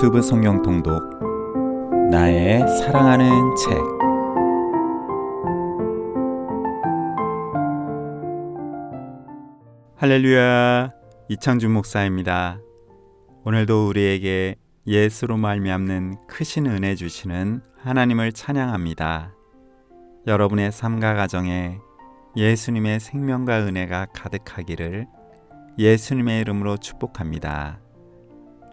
유튜브 성경 통독 나의 사랑하는 책 할렐루야 이창준 목사입니다. 오늘도 우리에게 예수로 말미암는 크신 은혜 주시는 하나님을 찬양합니다. 여러분의 삶과 가정에 예수님의 생명과 은혜가 가득하기를 예수님의 이름으로 축복합니다.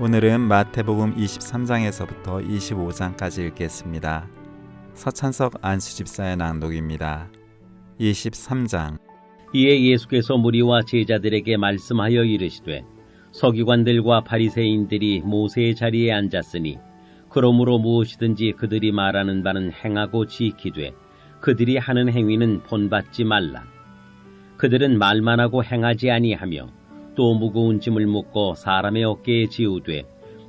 오늘은 마태복음 23장에서부터 25장까지 읽겠습니다. 서찬석 안수집사의 낭독입니다. 23장 이에 예수께서 무리와 제자들에게 말씀하여 이르시되 서기관들과 바리새인들이 모세의 자리에 앉았으니 그러므로 무엇이든지 그들이 말하는 바는 행하고 지키되 그들이 하는 행위는 본받지 말라. 그들은 말만 하고 행하지 아니하며 또 무거운 짐을 묶고 사람의 어깨에 지우되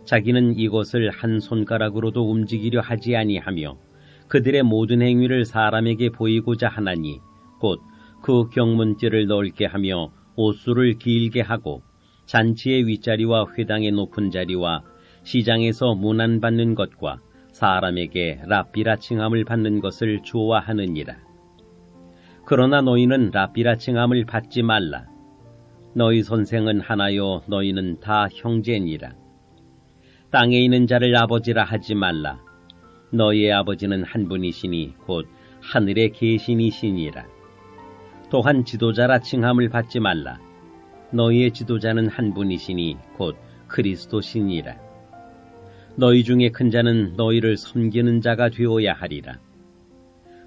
자기는 이것을 한 손가락으로도 움직이려 하지 아니하며 그들의 모든 행위를 사람에게 보이고자 하나니 곧 그 경문줄을 넓게 하며 옷수를 길게 하고 잔치의 윗자리와 회당의 높은 자리와 시장에서 문안받는 것과 사람에게 랍비라 칭함을 받는 것을 좋아하느니라. 그러나 너희는 랍비라 칭함을 받지 말라. 너희 선생은 하나요 너희는 다 형제니라. 땅에 있는 자를 아버지라 하지 말라. 너희의 아버지는 한 분이시니 곧 하늘에 계시니시니라. 또한 지도자라 칭함을 받지 말라. 너희의 지도자는 한 분이시니 곧 그리스도시니라. 너희 중에 큰 자는 너희를 섬기는 자가 되어야 하리라.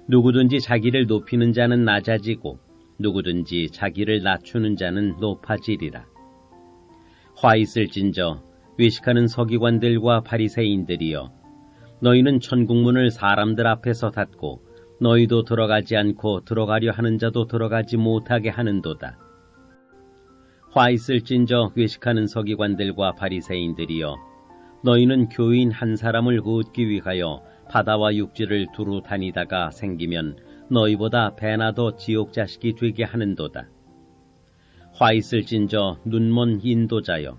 누구든지 자기를 높이는 자는 낮아지고 누구든지 자기를 낮추는 자는 높아지리라. 화 있을진저 외식하는 서기관들과 바리새인들이여 너희는 천국문을 사람들 앞에서 닫고 너희도 들어가지 않고 들어가려 하는 자도 들어가지 못하게 하는도다. 화 있을진저 외식하는 서기관들과 바리새인들이여 너희는 교인 한 사람을 얻기 위하여 바다와 육지를 두루 다니다가 생기면 너희보다 배나 더 지옥 자식이 되게 하는도다. 화 있을진저 눈먼 인도자여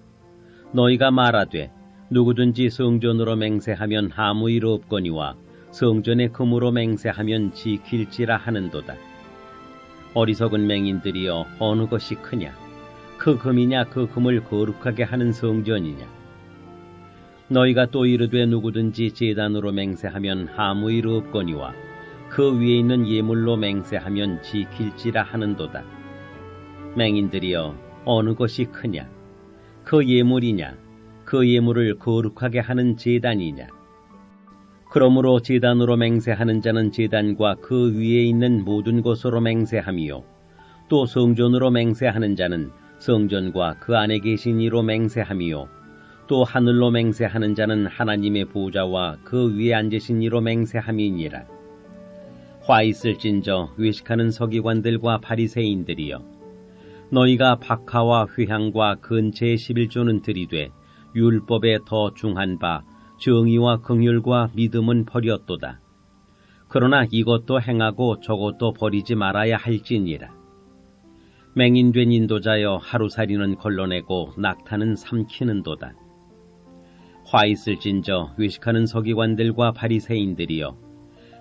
너희가 말하되 누구든지 성전으로 맹세하면 아무 일 없거니와 성전의 금으로 맹세하면 지킬지라 하는도다. 어리석은 맹인들이여 어느 것이 크냐? 그 금이냐 그 금을 거룩하게 하는 성전이냐? 너희가 또 이르되 누구든지 제단으로 맹세하면 아무 일 없거니와 그 위에 있는 예물로 맹세하면 지킬지라 하는도다. 맹인들이여 어느 것이 크냐? 그 예물이냐? 그 예물을 거룩하게 하는 제단이냐? 그러므로 제단으로 맹세하는 자는 제단과 그 위에 있는 모든 것으로 맹세함이요. 또 성전으로 맹세하는 자는 성전과 그 안에 계신 이로 맹세함이요. 또 하늘로 맹세하는 자는 하나님의 보좌와 그 위에 앉으신 이로 맹세함이니라. 화 있을진저 외식하는 서기관들과 바리새인들이여 너희가 박하와 휘향과 근체의 11조는 들이되 율법에 더 중한 바 정의와 긍휼과 믿음은 버렸도다. 그러나 이것도 행하고 저것도 버리지 말아야 할지니라. 맹인된 인도자여 하루살이는 걸러내고 낙타는 삼키는도다. 화 있을진저 외식하는 서기관들과 바리새인들이여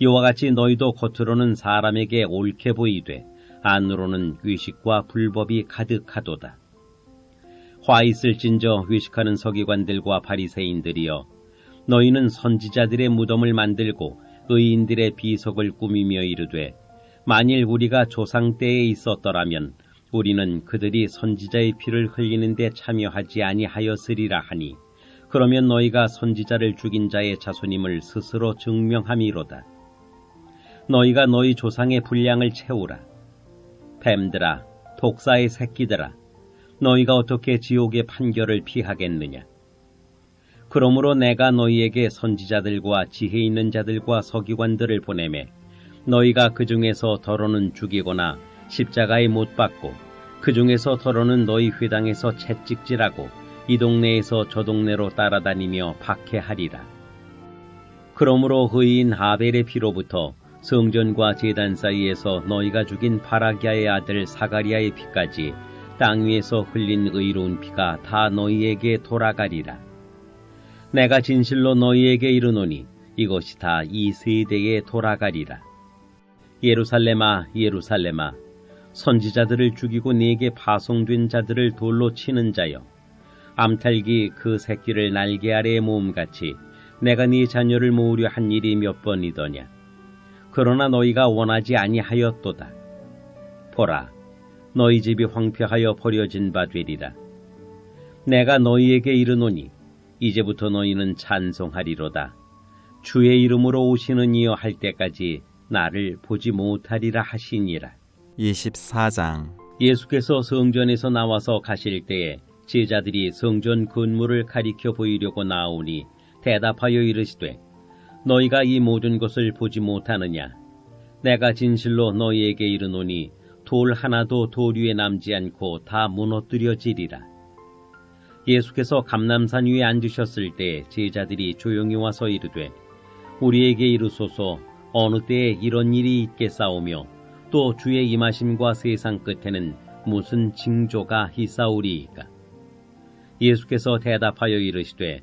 이와 같이 너희도 겉으로는 사람에게 옳게 보이되 안으로는 위식과 불법이 가득하도다. 화 있을진저 위식하는 서기관들과 바리새인들이여 너희는 선지자들의 무덤을 만들고 의인들의 비석을 꾸미며 이르되 만일 우리가 조상 때에 있었더라면 우리는 그들이 선지자의 피를 흘리는 데 참여하지 아니하였으리라 하니 그러면 너희가 선지자를 죽인 자의 자손임을 스스로 증명함이로다. 너희가 너희 조상의 분량을 채우라. 뱀들아, 독사의 새끼들아, 너희가 어떻게 지옥의 판결을 피하겠느냐? 그러므로 내가 너희에게 선지자들과 지혜 있는 자들과 서기관들을 보내매 너희가 그 중에서 더러는 죽이거나 십자가에 못 박고 그 중에서 더러는 너희 회당에서 채찍질하고 이 동네에서 저 동네로 따라다니며 박해하리라. 그러므로 의인 하벨의 피로부터 성전과 제단 사이에서 너희가 죽인 바라기아의 아들 사가리아의 피까지 땅 위에서 흘린 의로운 피가 다 너희에게 돌아가리라. 내가 진실로 너희에게 이르노니 이것이 다 이 세대에 돌아가리라. 예루살렘아, 예루살렘아, 선지자들을 죽이고 네게 파송된 자들을 돌로 치는 자여, 암탈기 그 새끼를 날개 아래에 모음같이 내가 네 자녀를 모으려 한 일이 몇 번이더냐. 그러나 너희가 원하지 아니하였도다. 보라, 너희 집이 황폐하여 버려진 바 되리라. 내가 너희에게 이르노니 이제부터 너희는 찬송하리로다. 주의 이름으로 오시는 이여 할 때까지 나를 보지 못하리라 하시니라. 24장 예수께서 성전에서 나와서 가실 때에 제자들이 성전 건물을 가리켜 보이려고 나오니 대답하여 이르시되 너희가 이 모든 것을 보지 못하느냐? 내가 진실로 너희에게 이르노니 돌 하나도 돌 위에 남지 않고 다 무너뜨려지리라. 예수께서 감남산 위에 앉으셨을 때 제자들이 조용히 와서 이르되 우리에게 이르소서 어느 때에 이런 일이 있겠사오며 또 주의 임하심과 세상 끝에는 무슨 징조가 있사오리이까? 예수께서 대답하여 이르시되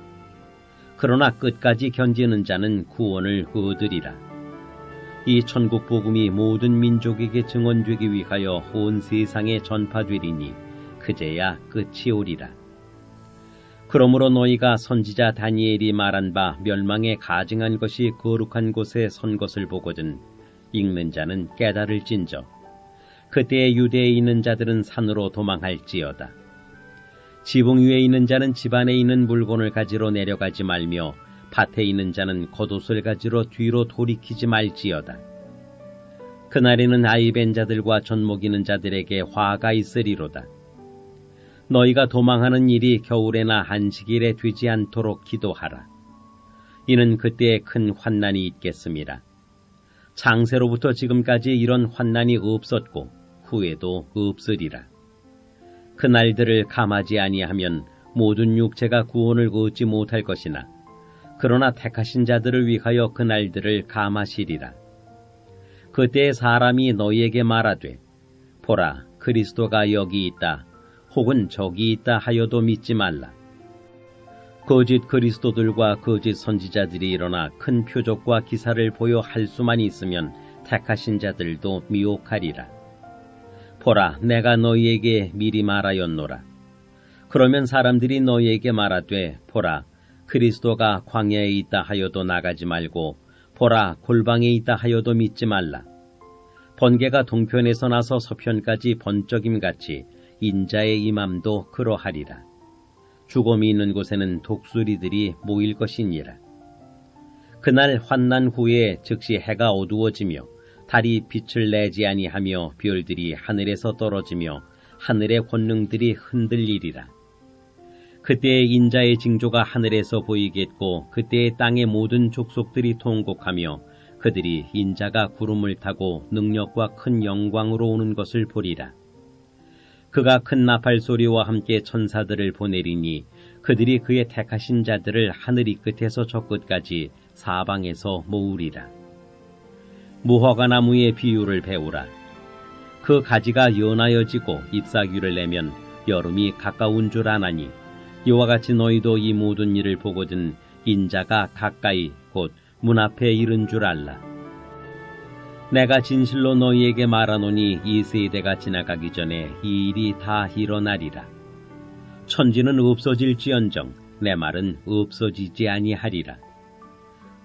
그러나 끝까지 견지는 자는 구원을 얻으리라. 이 천국 복음이 모든 민족에게 증언되기 위하여 온 세상에 전파되리니 그제야 끝이 오리라. 그러므로 너희가 선지자 다니엘이 말한 바 멸망에 가증한 것이 거룩한 곳에 선 것을 보거든 읽는 자는 깨달을진저 그때에 유대에 있는 자들은 산으로 도망할지어다. 지붕 위에 있는 자는 집 안에 있는 물건을 가지러 내려가지 말며 밭에 있는 자는 겉옷을 가지러 뒤로 돌이키지 말지어다. 그날에는 아이벤 자들과 젖먹이는 자들에게 화가 있으리로다. 너희가 도망하는 일이 겨울에나 한식일에 되지 않도록 기도하라. 이는 그때에 큰 환난이 있겠습니다. 장세로부터 지금까지 이런 환난이 없었고 후에도 없으리라. 그 날들을 감하지 아니하면 모든 육체가 구원을 얻지 못할 것이나 그러나 택하신 자들을 위하여 그 날들을 감하시리라. 그때 사람이 너희에게 말하되 보라 그리스도가 여기 있다 혹은 저기 있다 하여도 믿지 말라. 거짓 그리스도들과 거짓 선지자들이 일어나 큰 표적과 기사를 보여 할 수만 있으면 택하신 자들도 미혹하리라. 보라, 내가 너희에게 미리 말하였노라. 그러면 사람들이 너희에게 말하되, 보라, 그리스도가 광야에 있다 하여도 나가지 말고, 보라, 골방에 있다 하여도 믿지 말라. 번개가 동편에서 나서 서편까지 번쩍임 같이 인자의 임함도 그러하리라. 죽음이 있는 곳에는 독수리들이 모일 것이니라. 그날 환난 후에 즉시 해가 어두워지며 달이 빛을 내지 아니하며 별들이 하늘에서 떨어지며 하늘의 권능들이 흔들리리라. 그때의 인자의 징조가 하늘에서 보이겠고 그때의 땅의 모든 족속들이 통곡하며 그들이 인자가 구름을 타고 능력과 큰 영광으로 오는 것을 보리라. 그가 큰 나팔 소리와 함께 천사들을 보내리니 그들이 그의 택하신 자들을 하늘이 끝에서 저 끝까지 사방에서 모으리라. 무화과 나무의 비유를 배우라. 그 가지가 연하여지고 잎사귀를 내면 여름이 가까운 줄 아나니 이와 같이 너희도 이 모든 일을 보거든 인자가 가까이 곧 문 앞에 이른 줄 알라. 내가 진실로 너희에게 말하노니 이 세대가 지나가기 전에 이 일이 다 일어나리라. 천지는 없어질지언정 내 말은 없어지지 아니하리라.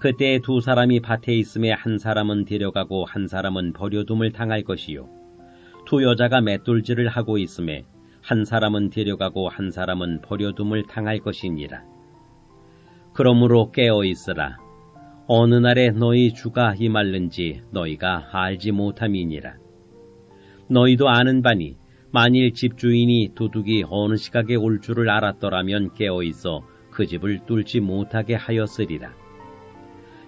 그때 두 사람이 밭에 있음에 한 사람은 데려가고 한 사람은 버려둠을 당할 것이요. 두 여자가 맷돌질을 하고 있음에 한 사람은 데려가고 한 사람은 버려둠을 당할 것이니라. 그러므로 깨어 있으라. 어느 날에 너희 주가 임할는지 너희가 알지 못함이니라. 너희도 아는 바니 만일 집주인이 도둑이 어느 시각에 올 줄을 알았더라면 깨어 있어 그 집을 뚫지 못하게 하였으리라.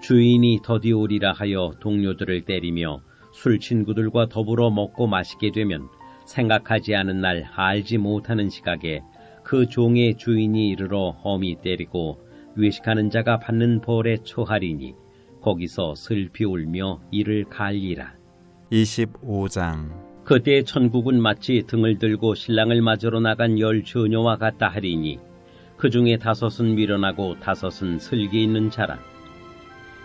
주인이 더디 오리라 하여 동료들을 때리며 술 친구들과 더불어 먹고 마시게 되면 생각하지 않은 날 알지 못하는 시각에 그 종의 주인이 이르러 험히 때리고 외식하는 자가 받는 벌에 처하리니 거기서 슬피 울며 이를 갈리라. 25장 그때 천국은 마치 등을 들고 신랑을 맞으러 나간 열 처녀와 같다 하리니 그 중에 다섯은 미련하고 다섯은 슬기 있는 자라.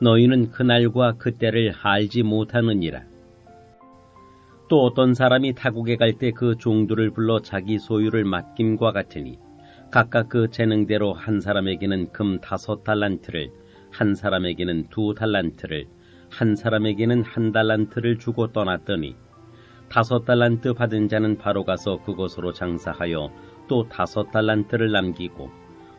너희는 그날과 그때를 알지 못하느니라. 또 어떤 사람이 타국에 갈 때 그 종들을 불러 자기 소유를 맡김과 같으니 각각 그 재능대로 한 사람에게는 금 다섯 달란트를 한 사람에게는 두 달란트를 한 사람에게는 한 달란트를 주고 떠났더니 다섯 달란트 받은 자는 바로 가서 그곳으로 장사하여 또 다섯 달란트를 남기고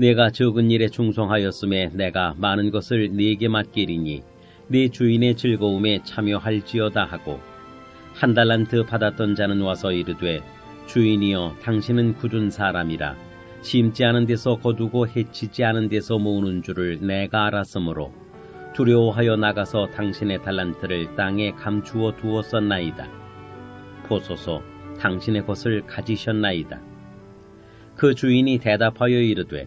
내가 적은 일에 충성하였음에 내가 많은 것을 네게 맡기리니 네 주인의 즐거움에 참여할지어다 하고 한 달란트 받았던 자는 와서 이르되 주인이여 당신은 굳은 사람이라 심지 않은 데서 거두고 해치지 않은 데서 모으는 줄을 내가 알았으므로 두려워하여 나가서 당신의 달란트를 땅에 감추어 두었었나이다. 보소서 당신의 것을 가지셨나이다. 그 주인이 대답하여 이르되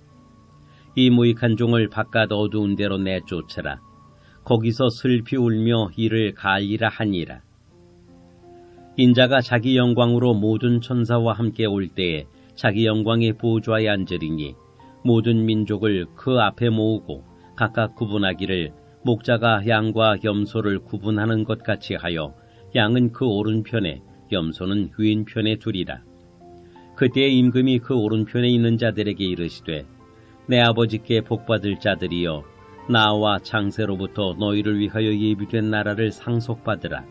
이 무익한 종을 바깥 어두운 데로 내쫓으라. 거기서 슬피 울며 이를 갈리라 하니라. 인자가 자기 영광으로 모든 천사와 함께 올 때에 자기 영광의 보좌에 앉으리니 모든 민족을 그 앞에 모으고 각각 구분하기를 목자가 양과 염소를 구분하는 것 같이 하여 양은 그 오른편에 염소는 왼편에 두리라. 그때 임금이 그 오른편에 있는 자들에게 이르시되 내 아버지께 복받을 자들이여 나와 창세로부터 너희를 위하여 예비된 나라를 상속받으라.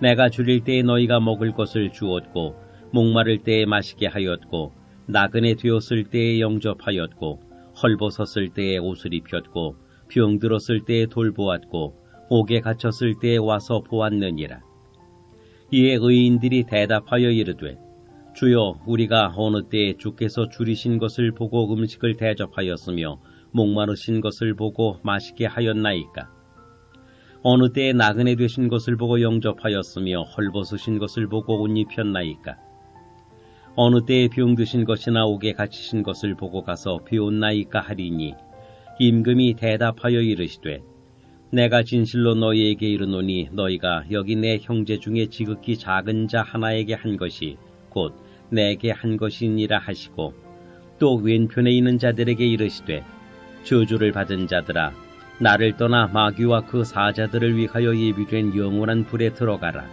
내가 줄일 때에 너희가 먹을 것을 주었고 목마를 때에 마시게 하였고 나그네 되었을 때에 영접하였고 헐벗었을 때에 옷을 입혔고 병들었을 때에 돌보았고 옥에 갇혔을 때에 와서 보았느니라. 이에 의인들이 대답하여 이르되 주여 우리가 어느 때에 주께서 줄이신 것을 보고 음식을 대접하였으며 목마르신 것을 보고 마시게 하였나이까? 어느 때에 나그네 되신 것을 보고 영접하였으며 헐벗으신 것을 보고 옷 입혔나이까? 어느 때에 병드신 것이나 옥에 갇히신 것을 보고 가서 배웠나이까 하리니 임금이 대답하여 이르시되 내가 진실로 너희에게 이르노니 너희가 여기 내 형제 중에 지극히 작은 자 하나에게 한 것이 곧 내게 한 것이니라 하시고 또 왼편에 있는 자들에게 이르시되 저주를 받은 자들아 나를 떠나 마귀와 그 사자들을 위하여 예비된 영원한 불에 들어가라.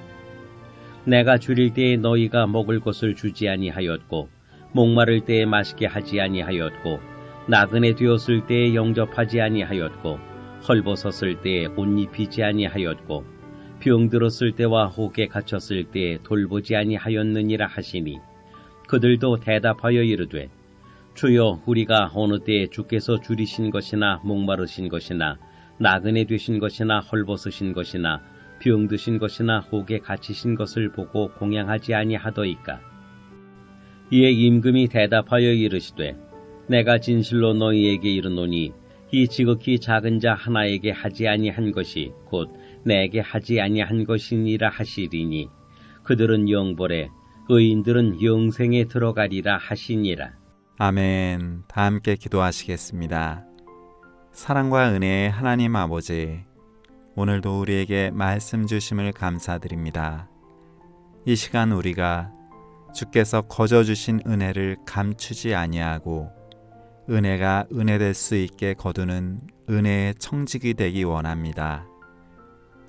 내가 줄일 때에 너희가 먹을 것을 주지 아니하였고 목마를 때에 마시게 하지 아니하였고 나그네 되었을 때에 영접하지 아니하였고 헐벗었을 때에 옷 입히지 아니하였고 병들었을 때와 혹에 갇혔을 때에 돌보지 아니하였느니라 하시니 그들도 대답하여 이르되 주여 우리가 어느 때에 주께서 줄이신 것이나 목마르신 것이나 나그네 되신 것이나 헐벗으신 것이나 병드신 것이나 혹에 갇히신 것을 보고 공양하지 아니하더이까? 이에 임금이 대답하여 이르시되 내가 진실로 너희에게 이르노니 이 지극히 작은 자 하나에게 하지 아니한 것이 곧 내게 하지 아니한 것이니라 하시리니 그들은 영벌에 의인들은 영생에 들어가리라 하시니라. 아멘. 다 함께 기도하시겠습니다. 사랑과 은혜의 하나님 아버지, 오늘도 우리에게 말씀 주심을 감사드립니다. 이 시간 우리가 주께서 거저 주신 은혜를 감추지 아니하고 은혜가 은혜될 수 있게 거두는 은혜의 청직이 되기 원합니다.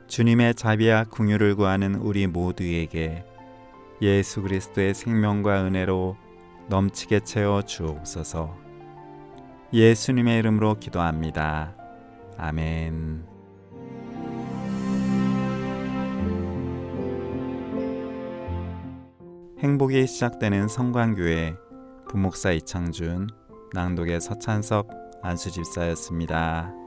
주님의 자비와 궁유를 구하는 우리 모두에게 예수 그리스도의 생명과 은혜로 넘치게 채워 주옵소서. 예수님의 이름으로 기도합니다. 아멘. 행복이 시작되는 성광교회 부목사 이창준 낭독의 서찬석 안수집사였습니다.